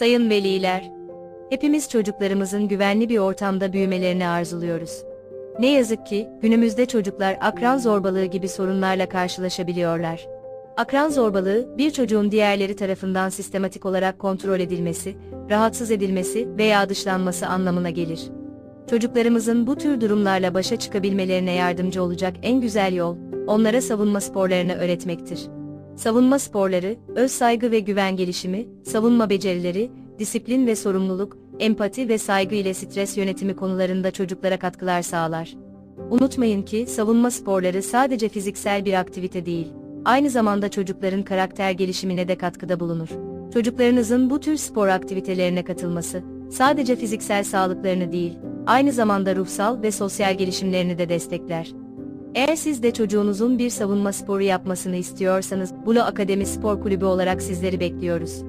Sayın veliler, hepimiz çocuklarımızın güvenli bir ortamda büyümelerini arzuluyoruz. Ne yazık ki, günümüzde çocuklar akran zorbalığı gibi sorunlarla karşılaşabiliyorlar. Akran zorbalığı, bir çocuğun diğerleri tarafından sistematik olarak kontrol edilmesi, rahatsız edilmesi veya dışlanması anlamına gelir. Çocuklarımızın bu tür durumlarla başa çıkabilmelerine yardımcı olacak en güzel yol, onlara savunma sporlarını öğretmektir. Savunma sporları, öz saygı ve güven gelişimi, savunma becerileri, disiplin ve sorumluluk, empati ve saygı ile stres yönetimi konularında çocuklara katkılar sağlar. Unutmayın ki savunma sporları sadece fiziksel bir aktivite değil, aynı zamanda çocukların karakter gelişimine de katkıda bulunur. Çocuklarınızın bu tür spor aktivitelerine katılması, sadece fiziksel sağlıklarını değil, aynı zamanda ruhsal ve sosyal gelişimlerini de destekler. Eğer siz de çocuğunuzun bir savunma sporu yapmasını istiyorsanız, Bula Akademi Spor Kulübü olarak sizleri bekliyoruz.